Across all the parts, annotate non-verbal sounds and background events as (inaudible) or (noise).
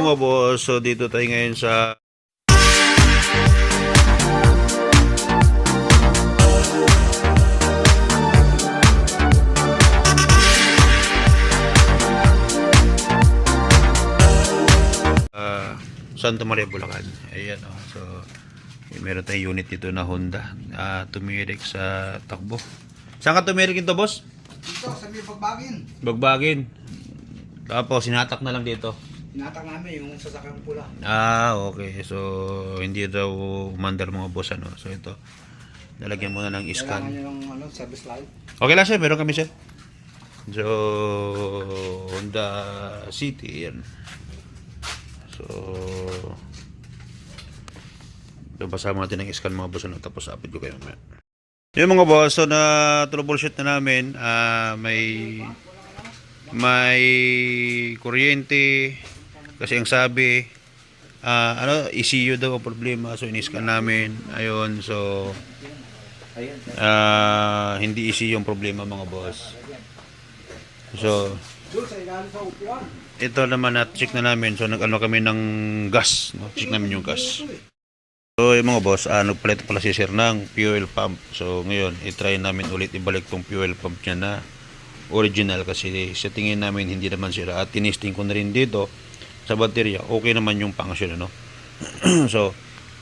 mga boss, so dito tayo ngayon sa ah, Santa Maria, Bulacan. Ayan, oh. So, meron tayong unit dito na Honda. Uh, tumirik sa takbo. Saan ka tumirik ito, boss? Dito, sa may pagbagin. Bagbagin. Tapos, sinatak na lang dito. Tinatak namin yung sasakang pula. Ah, okay. So, hindi daw umandar mga boss, ano. So, ito. Nalagyan mo na ng Kailangan scan. nyo ng ano, service light. Okay lang, sir. Meron kami, sir. So, Honda City, yan. So, babasa natin ng scan mga boss, ano. Tapos, upload ko kayo mamaya. Yung mga boss, so na troubleshoot na namin, ah, may may kuryente kasi ang sabi ah, ano ECU daw ang problema so iniskan namin ayun so ah, hindi ECU yung problema mga boss so ito naman at check na namin so nag-ano kami ng gas no? check namin yung gas So yung mga boss, ano palit pala si sir ng fuel pump. So ngayon, i-try namin ulit ibalik tong fuel pump niya na original kasi sa tingin namin hindi naman sira. At tinisting ko na rin dito sa baterya, okay naman yung function ano. (clears throat) so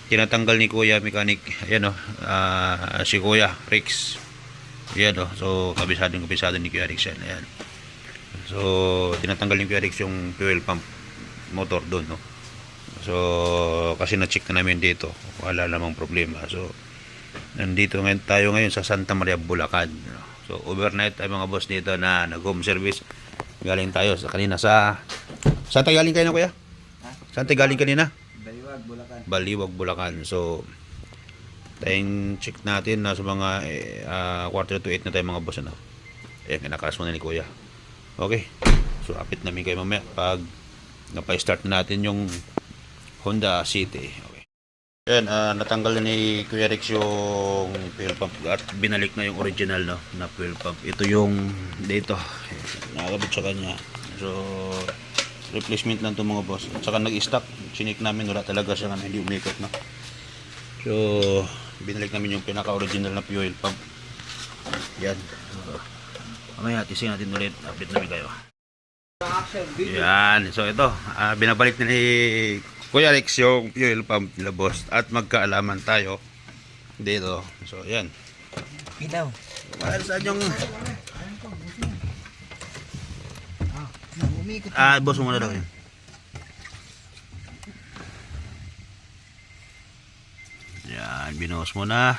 tinatanggal ni Kuya mechanic, ayan o, ah, si Kuya Rex. Ayan o, so kabisadong kabisado ni Kuya Rex yan. Ayan. So tinatanggal ni Kuya Rex yung fuel pump motor doon no. So, kasi na-check na namin dito. Wala namang problema. So, nandito ngayon tayo ngayon sa Santa Maria, Bulacan. So, overnight tayo mga boss dito na nag-home service. Galing tayo sa kanina sa... Saan tayo galing kayo na kuya? Saan tayo galing kanina? Baliwag, Bulacan. Baliwag, Bulacan. So, tayong check natin na sa mga eh, ah, quarter to 8 na tayo mga boss. Ano? Eh, kinakaras mo na ni kuya. Okay. So, apit namin kayo mamaya pag napay-start na natin yung Honda City. Okay. Yan, ah, natanggal na ni Kuya Rex yung fuel pump at binalik na yung original no, na fuel pump. Ito yung dito. Nakakabit sa kanya. So, replacement lang to mga boss. At saka nag-stock. Chinik namin, wala talaga siya hindi umikot na. So, binalik namin yung pinaka-original na fuel pump. Yan. So, mamaya, tising natin ulit. Update namin kayo. Yan. So ito, ah, binabalik na ni Kuya Alex yung fuel pump nila boss at magkaalaman tayo dito. So yan. Bitaw. Para sa yung umikot. ah boss mo muna daw yun. Yan, binuhos mo na.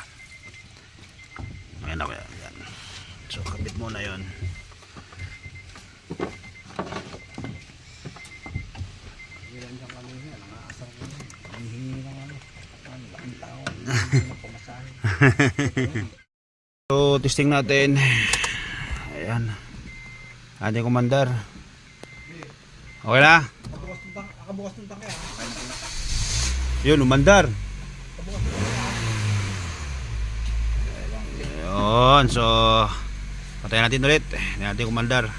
Ayan na kuya. Yan. So kabit mo na yon. So testing natin. Ayan. Ating komandar. Okay na? Akabukas ng tangke. Yun, umandar. Yun, so patayin natin ulit. Hindi natin kumandar.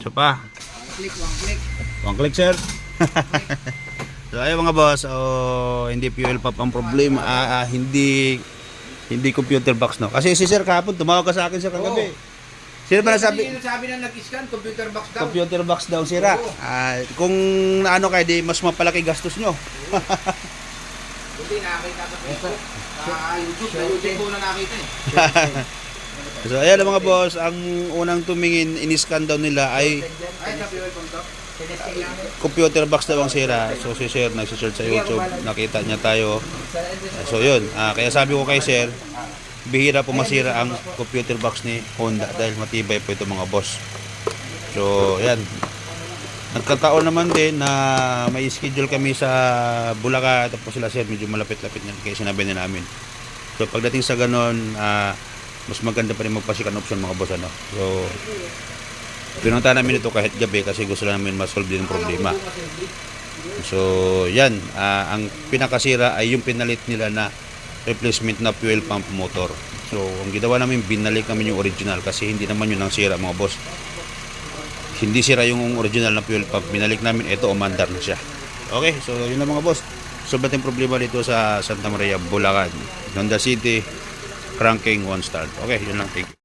So pa, One click, one click. one click sir. (laughs) so ayun mga boss, oh, hindi fuel pump ang problema, ah, ah, hindi hindi computer box no. Kasi si sir kahapon tumawag ka sa akin sa kagabi. Sino ba nasabi? Sabi na nag-scan, computer box daw. Computer box daw sira. Oo. Ah, kung ano kay di mas mapalaki gastos nyo. (laughs) Buti nakakita sa Facebook. Sa YouTube, sa YouTube ko na nakita eh. (laughs) So ayan mga boss, ang unang tumingin in-scan daw nila ay Ay, sa fuel pump to? Computer box daw ang sira. So si Sir nagsisearch sa YouTube, nakita niya tayo. So yun, ah, kaya sabi ko kay Sir, bihira po masira ang computer box ni Honda dahil matibay po ito mga boss. So yan. Nagkataon naman din na may schedule kami sa Bulacan tapos sila Sir medyo malapit-lapit niyan kaya sinabi nila namin. So pagdating sa ganon, ah, mas maganda pa rin magpa-second option mga boss ano. So pinunta namin ito kahit gabi kasi gusto namin ma-solve din ang problema. So, yan. ah, ang pinakasira ay yung pinalit nila na replacement na fuel pump motor. So, ang ginawa namin, binalik namin yung original kasi hindi naman yun ang sira mga boss. hindi sira yung original na fuel pump. Binalik namin ito, umandar na siya. Okay, so yun lang mga boss. Sobrang tayong problema dito sa Santa Maria, Bulacan. Honda City, cranking one start. Okay, yun lang. Thank you.